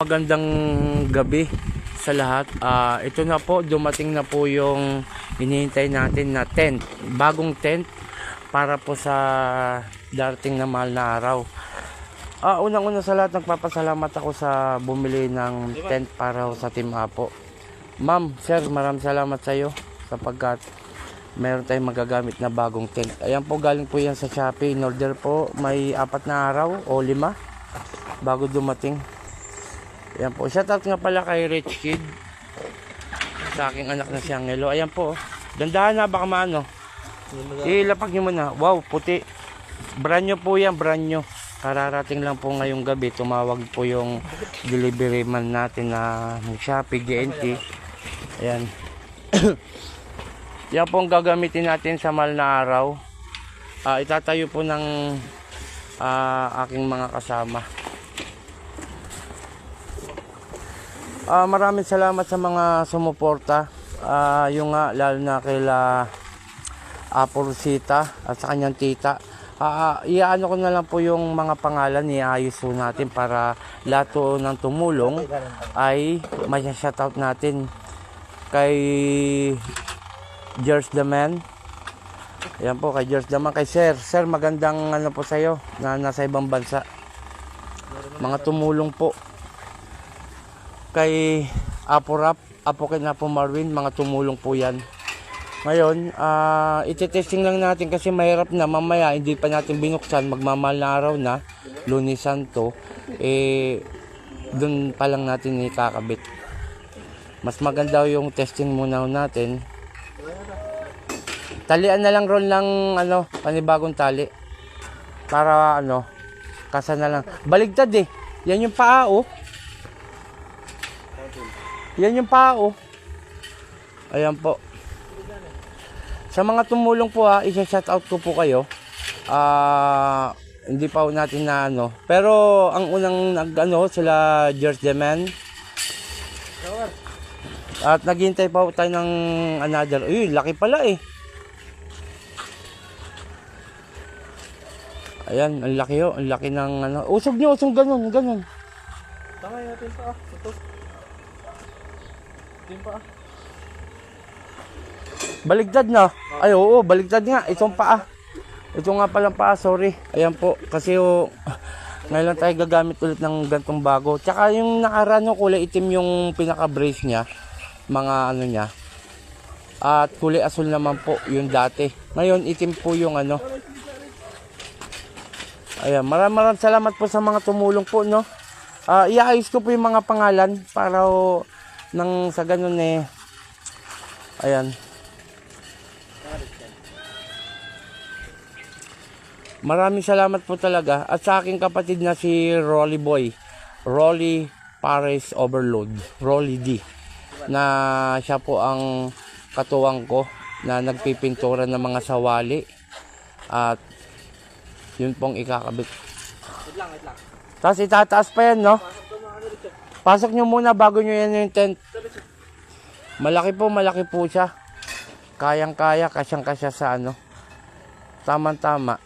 Magandang gabi sa lahat. Ah, ito na po, dumating na po yung hinihintay natin na tent. Bagong tent para po sa darating na mahal na araw. Ah, unang-una sa lahat, nagpapasalamat ako sa bumili ng tent para sa Team Apo. Ma'am, sir, maraming salamat sa iyo sapagkat meron tayong magagamit na bagong tent. Ayan po, galing po yan sa Shopee. In order po, may apat na araw o lima bago dumating. Ayan po. Shoutout nga pala kay Rich Kid. Sa aking anak na si Angelo. Ayan po. Dandahan na baka maano. Ilapag nyo muna. Wow, puti. Brand new po yan, brand new. Kararating lang po ngayong gabi. Tumawag po yung delivery man natin na Shopee GNT. Ayan. yan po ang gagamitin natin sa mahal na araw. Ah, itatayo po ng ah, aking mga kasama. Ah, maraming salamat sa mga sumuporta. Ah, yung nga lalo na kila Apo Rosita at sa kanyang tita. Ah, iyaano ko na lang po yung mga pangalan iayos po natin para lahat po ng tumulong ay may shoutout natin kay George the Man. Ayan po kay George the Man. Kay Sir. Sir, magandang ano po sa'yo na nasa ibang bansa. Mga tumulong po kay Apo Rap, Apo kay Apo Marvin, mga tumulong po yan. Ngayon, ah iti-testing lang natin kasi mahirap na mamaya, hindi pa natin binuksan, magmamahal na araw na, Lunes Santo, eh, dun pa lang natin ikakabit. Mas maganda yung testing muna natin. Talian na lang ron lang, ano, panibagong tali. Para, ano, kasa na lang. Baligtad eh. Yan yung paa, oh. Yan yung pao. Ayan po. Sa mga tumulong po ha, isa-shout out ko po kayo. Ah, hindi pa po natin na ano. Pero ang unang nag ano, sila George Deman. At naghintay pa po tayo ng another. Uy, laki pala eh. Ayan, ang laki oh. Ang laki ng ano. Usog niyo, usog ganun, ganun. Tangay natin pa ah. Ito. Yung pa ah. Baligtad na. Ay, oo, baligtad nga. Itong paa. Ito nga palang paa, sorry. Ayan po, kasi oh, ngayon lang tayo gagamit ulit ng gantong bago. Tsaka yung nakaraan, no, kulay itim yung pinaka-brace niya. Mga ano niya. At kulay asul naman po yung dati. Ngayon, itim po yung ano. Ayan, maraming maraming salamat po sa mga tumulong po, no. Ah, iaayos ko po yung mga pangalan para oh, nang sa ganun eh. Ayan. Maraming salamat po talaga at sa aking kapatid na si Rolly Boy, Rolly Pares Overload, Rolly D, na siya po ang katuwang ko na nagpipintura ng mga sawali at yun pong ikakabit. Wait lang, wait lang. Tapos itataas pa yan, no? Pasok nyo muna bago nyo yan yung tent. Malaki po, malaki po siya. Kayang-kaya, kasyang-kasya sa ano. Tama-tama.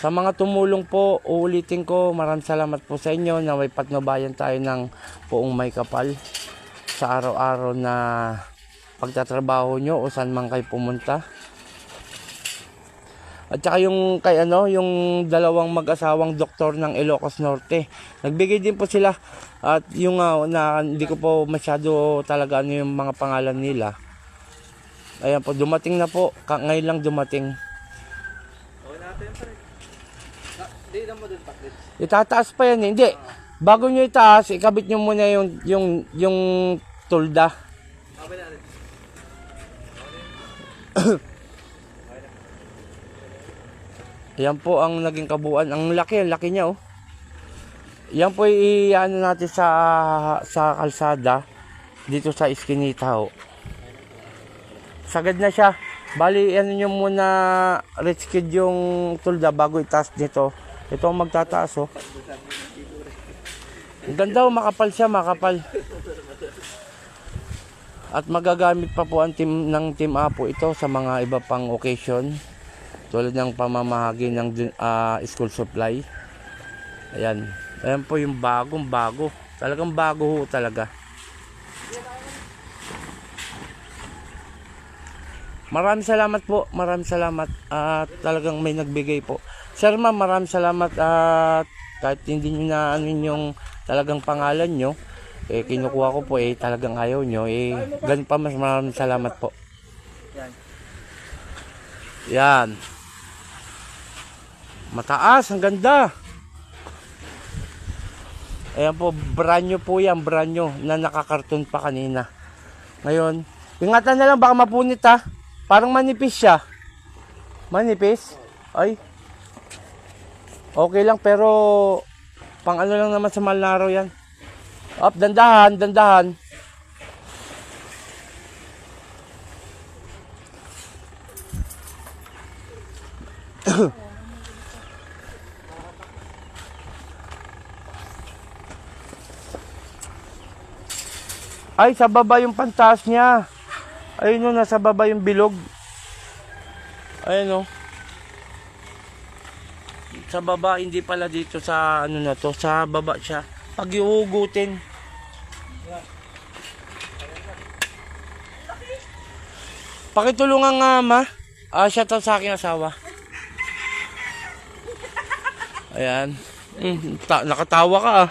Sa mga tumulong po, uulitin ko, maraming salamat po sa inyo na may patnubayan tayo ng buong may kapal sa araw-araw na pagtatrabaho nyo o saan man kayo pumunta. At saka yung kay ano, yung dalawang mag-asawang doktor ng Ilocos Norte. Nagbigay din po sila at yung ah, na hindi ko po masyado talaga ano yung mga pangalan nila. Ayan po, dumating na po. Ngayon lang dumating. Okay natin pa rin. Ah, Di na mo dun. Itataas pa yan, eh. hindi. Bago nyo itaas, ikabit nyo muna yung yung yung tulda. Okay na rin. Yan po ang naging kabuuan. Ang laki, ang laki niya oh. Yan po i-ano natin sa sa kalsada dito sa Eskinita oh. Sagad na siya. Bali, ano nyo muna rich kid yung tulda bago itaas dito. Ito ang magtataas oh. Ang ganda oh, makapal siya, makapal. At magagamit pa po ang team ng Team Apo ito sa mga iba pang occasion tulad ng pamamahagi ng ah, school supply. Ayan, Ayan po yung bagong bago. Talagang bago ho talaga. Maraming salamat po. Maraming salamat. At talagang may nagbigay po. Sir ma'am, maraming salamat. At kahit hindi nyo na ano yung talagang pangalan nyo, eh kinukuha ko po eh talagang ayaw nyo. Eh ganun pa mas maraming salamat po. Yan. Mataas, ang ganda. Ayan po, brand new po yan, brand new, na nakakarton pa kanina. Ngayon, ingatan na lang, baka mapunit ha. Parang manipis siya. Manipis? Ay. Okay lang, pero pang ano lang naman sa Malnaro yan. Up, dandahan, dandahan. Ay, sa baba yung pantas niya. Ayun o, nasa baba yung bilog. Ayun o. Sa baba, hindi pala dito sa ano na to. Sa baba siya. Pag iugutin. Pakitulungan nga ma. Ah, siya to sa aking asawa. Ayan. Mm, ta- nakatawa ka ah.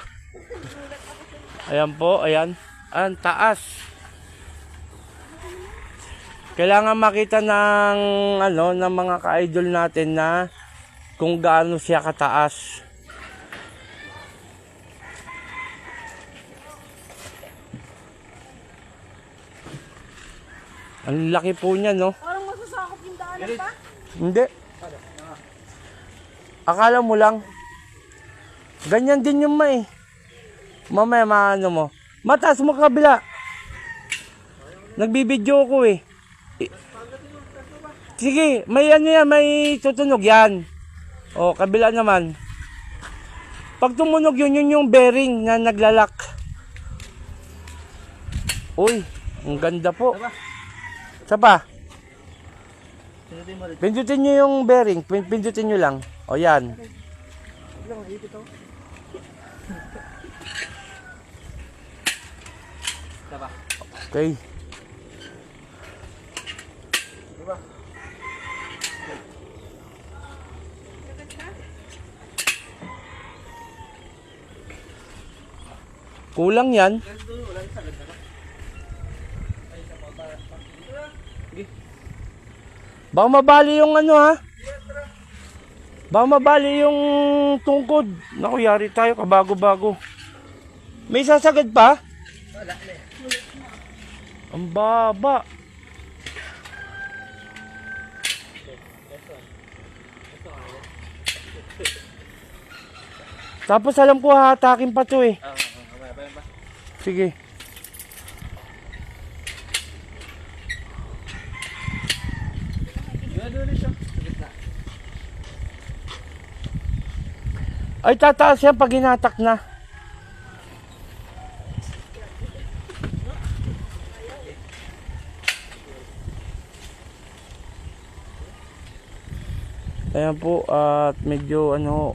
Ayan po, ayan. Ang taas. Kailangan makita ng ano ng mga ka-idol natin na kung gaano siya kataas. Ang laki po niya, no? Parang masasakop yung daanan pa. Hindi. Akala mo lang. Ganyan din yung may. Mamaya maano mo. Mataas mo kabila. Nagbibidyo ko eh. Sige, may ano yan, may tutunog yan. O, kabila naman. Pag tumunog yun, yun yung bearing na naglalak. Uy, ang ganda po. Isa pa. Pindutin nyo yung bearing. Pin- Pindutin nyo lang. O yan. Diba? Okay. Diba? Kulang yan. Baka mabali yung ano ha. Baka mabali yung tungkod. Naku, yari tayo kabago-bago. May sasagad pa? Wala na eh. Ang baba. Tapos alam ko hatakin pa to eh. Ah, ah, ah? Sige. Ay, tataas yan pag hinatak na. Ayan po, at medyo ano...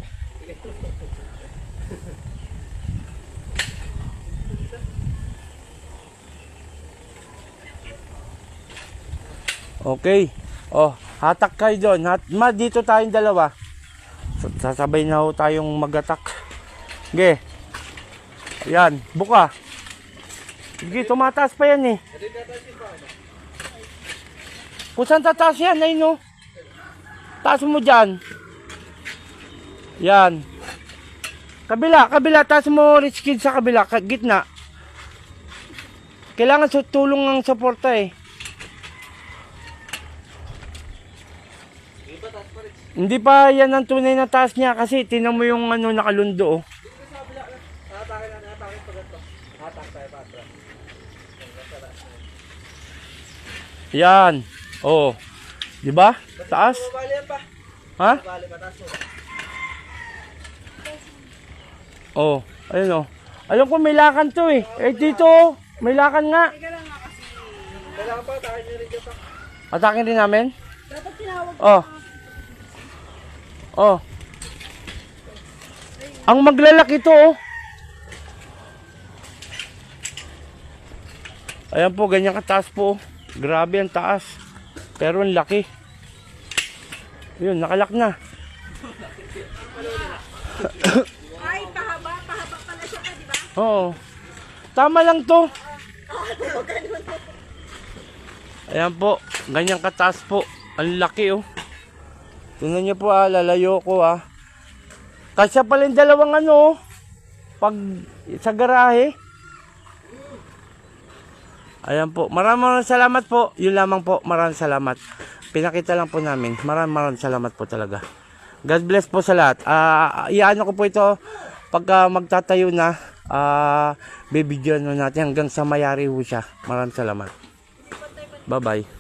Okay. Oh, hatak kayo doon. Hat ma, dito tayong dalawa. Sasabay na ho tayong magatak. Sige. Ayan, buka. Sige, tumataas pa yan eh. Kung saan tataas yan, ayun no. Taas mo dyan. Yan. Kabila, kabila. Taas mo rich kid sa kabila, ka- gitna. Kailangan sa tulong ng suporta eh. Hindi pa yan ang tunay na taas niya kasi tinan mo yung ano nakalundo oh. Yan. Oh. 'Di ba? Taas. Ha? Oh. Ayun oh. Alam ko may lakan to eh. Eh dito oh. May lakan nga. Kailangan pa, takin nyo rin pa. Atakin din namin. Dapat tinawag Oh. Oh. Ang maglalaki to, oh. Ayan po, ganyan kataas po. Grabe ang taas. Pero ang laki. Yun, nakalak na. Ay, pahaba, pahaba pala siya, di ba? Oo. Tama lang to. Ayan po, ganyan kataas po. Ang laki oh. Tingnan niyo po ah, lalayo ko ah. Kasya pala yung dalawang ano oh. Pag sa garahe. Ayan po. Maraming maraming salamat po. Yun lamang po. Maraming salamat. Pinakita lang po namin. Maraming maraming salamat po talaga. God bless po sa lahat. Ah, iano ko po ito pagka magtatayo na ah bibigyan na natin hanggang sa mayari ho siya. Maraming salamat. Bye-bye.